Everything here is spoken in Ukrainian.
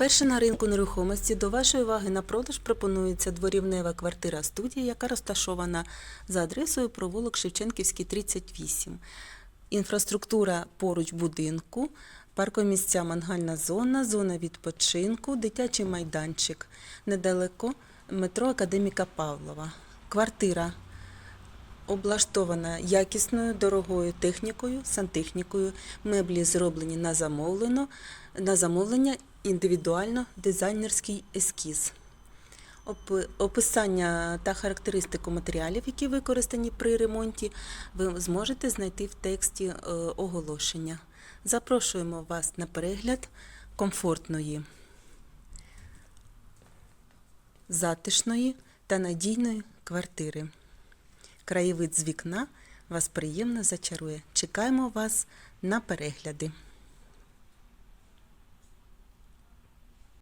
Вперше на ринку нерухомості до вашої уваги на продаж пропонується дворівнева квартира студія, яка розташована за адресою провулок Шевченківський, 38. Інфраструктура поруч будинку, паркомісця мангальна зона, зона відпочинку, дитячий майданчик. Недалеко метро Академіка Павлова. Квартира облаштована якісною дорогою технікою, сантехнікою. Меблі зроблені на замовлено, на замовлення індивідуально дизайнерський ескіз. Описання та характеристику матеріалів, які використані при ремонті, ви зможете знайти в тексті е, оголошення. Запрошуємо вас на перегляд комфортної, затишної та надійної квартири. Краєвид з вікна вас приємно зачарує. Чекаємо вас на перегляди.